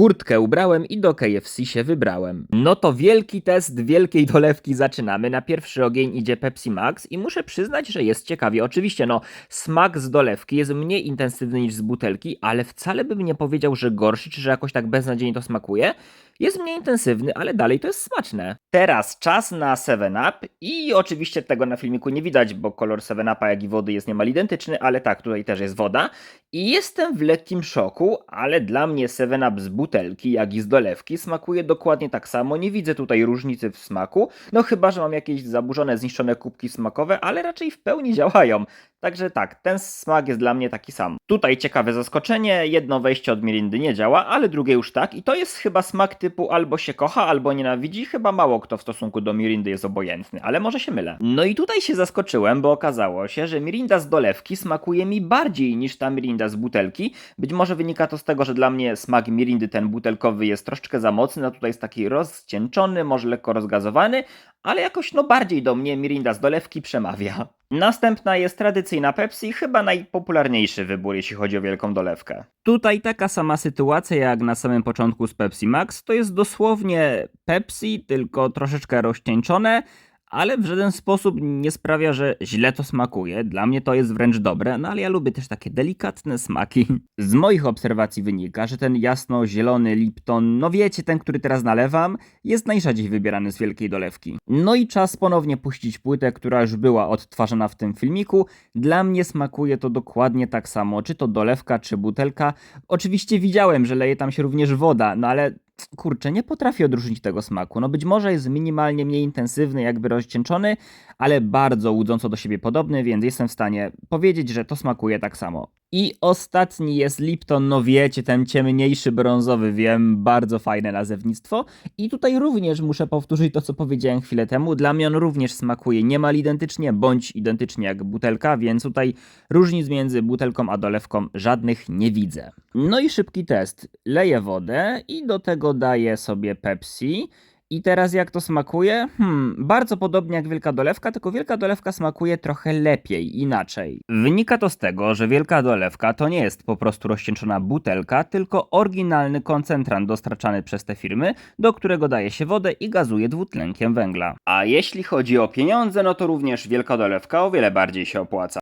kurtkę ubrałem i do KFC się wybrałem. No to wielki test wielkiej dolewki zaczynamy. Na pierwszy ogień idzie Pepsi Max i muszę przyznać, że jest ciekawie. Oczywiście, no, smak z dolewki jest mniej intensywny niż z butelki, ale wcale bym nie powiedział, że gorszy, czy że jakoś tak beznadziejnie to smakuje. Jest mniej intensywny, ale dalej to jest smaczne. Teraz czas na 7-Up i oczywiście tego na filmiku nie widać, bo kolor 7-Upa jak i wody jest niemal identyczny, ale tak, tutaj też jest woda. I jestem w lekkim szoku, ale dla mnie 7-Up z butelki, jak i z dolewki smakuje dokładnie tak samo. Nie widzę tutaj różnicy w smaku, no chyba, że mam jakieś zaburzone, zniszczone kubki smakowe, ale raczej w pełni działają. Także tak, ten smak jest dla mnie taki sam. Tutaj ciekawe zaskoczenie, jedno wejście od Mirindy nie działa, ale drugie już tak i to jest chyba smak typu albo się kocha, albo nienawidzi. Chyba mało kto w stosunku do Mirindy jest obojętny, ale może się mylę. No i tutaj się zaskoczyłem, bo okazało się, że Mirinda z dolewki smakuje mi bardziej niż ta Mirinda z butelki. Być może wynika to z tego, że dla mnie smak Mirindy ten butelkowy jest troszeczkę za mocny, a tutaj jest taki rozcieńczony, może lekko rozgazowany, ale jakoś no bardziej do mnie Mirinda z dolewki przemawia. Następna jest tradycyjna Pepsi, chyba najpopularniejszy wybór, jeśli chodzi o wielką dolewkę. Tutaj taka sama sytuacja jak na samym początku z Pepsi Max, to jest dosłownie Pepsi, tylko troszeczkę rozcieńczone, ale w żaden sposób nie sprawia, że źle to smakuje. Dla mnie to jest wręcz dobre, no ale ja lubię też takie delikatne smaki. Z moich obserwacji wynika, że ten jasno-zielony Lipton, no wiecie, ten, który teraz nalewam, jest najrzadziej wybierany z wielkiej dolewki. No i czas ponownie puścić płytę, która już była odtwarzana w tym filmiku. Dla mnie smakuje to dokładnie tak samo, czy to dolewka, czy butelka. Oczywiście widziałem, że leje tam się również woda, no ale kurczę, nie potrafię odróżnić tego smaku. No być może jest minimalnie mniej intensywny, jakby rozcieńczony, ale bardzo łudząco do siebie podobny, więc jestem w stanie powiedzieć, że to smakuje tak samo. I ostatni jest Lipton, no wiecie, ten ciemniejszy brązowy, wiem, bardzo fajne nazewnictwo. I tutaj również muszę powtórzyć to, co powiedziałem chwilę temu. Dla mnie on również smakuje niemal identycznie, bądź identycznie jak butelka, więc tutaj różnic między butelką a dolewką żadnych nie widzę. No i szybki test. Leję wodę i do tego daję sobie Pepsi. I teraz jak to smakuje? Hmm, bardzo podobnie jak wielka dolewka, tylko wielka dolewka smakuje trochę lepiej, inaczej. Wynika to z tego, że wielka dolewka to nie jest po prostu rozcieńczona butelka, tylko oryginalny koncentrant dostarczany przez te firmy, do którego daje się wodę i gazuje dwutlenkiem węgla. A jeśli chodzi o pieniądze, no to również wielka dolewka o wiele bardziej się opłaca.